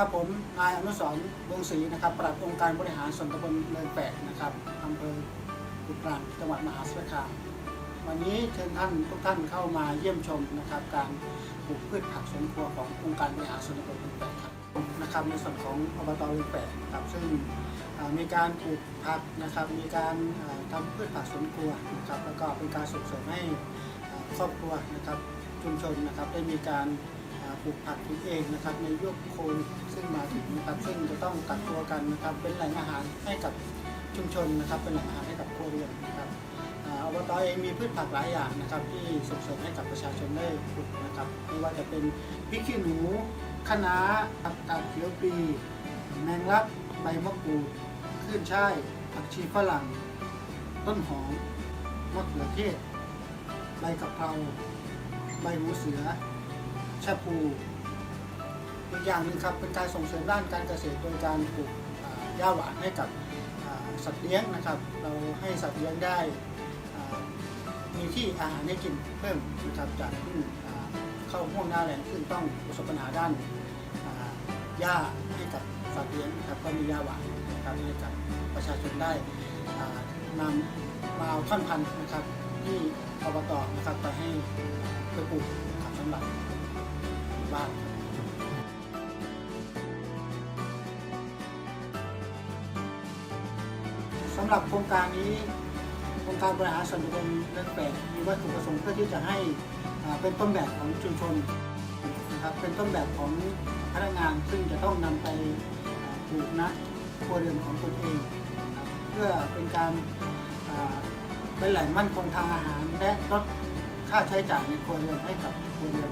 ครับผมนายอนุสรณ์วงศรีนะครับปลัดองค์การบริหารส่วนตำบลเนินแปะนะครับอำเภอกุฎกลางจังหวัดมหาสารคามวันนี้เชิญท่านทุกท่านเข้ามาเยี่ยมชมนะครับ การปลูกพืชผักสวนครัวขององค์การบริหารส่วนตำบลเนินแปะครับนะครับในส่วนของอบตเนินแปะนะครับซึ่งมีการปลูกผักนะครับ มีการอ่าทำพืชผักสวนครัวนะครับแล้วก็เป็นการส่งเสริมให้ครอบครัวนะครับชุมชนนะครับได้มีการ ปลูกผักกินเองนะครับในยุคโควิดซึ่งมาถึงนะครับซึ่งจะต้องกักตัวกันนะครับเป็นแหล่งอาหารให้กับชุมชนนะครับเป็นแหล่งอาหารให้กับครัวเรือนนะครับอบตเองมีพืชผักหลายอย่างนะครับที่ส่งเสริมให้กับประชาชนได้ปลูกนะครับไม่ว่าจะเป็นพริกขี้หนูคะน้าผักกาดเขียวปีแมงลักใบมะกรูดขึ้นช่ายผักชีฝรั่ง ต้นหอมมะเขือเทศ ใบกะเพราใบหูเสือ ชะพู อีกอย่างหนึ่งครับเป็นการส่งเสริมด้านการเกษตรโดยการปลูกหญ้าหวานให้กับสัตว์เลี้ยงนะครับ เราให้สัตว์เลี้ยงได้มีที่อาหารให้กินเพิ่มนะครับจากที่เข้าห่วงหน้าแรงขึ้นต้องประสบปัญหาด้านหญ้าให้กับสัตว์เลี้ยงครับก็มีหญ้าหวานนะครับให้กับประชาชนได้อ่านำมาเอาท่อนพันธุ์นะครับที่อบตนะครับไปให้ไปปลูกครับสำหรับ บ้านสำหรับโครงการนี้โครงการบริหารส่วนตำบลเรื่องแปดมีวัตถุประสงค์เพื่อที่จะให้เป็นต้นแบบของชุมชนนะครับเป็นต้นแบบของพนักงานซึ่งจะต้องนำไปปลูกนะครัวเรือนของตนเอง เพื่อเป็นการเป็นแหล่งมั่นคงทางอาหารและลดค่าใช้จ่ายในครัวเรือนให้กับครัวเรือน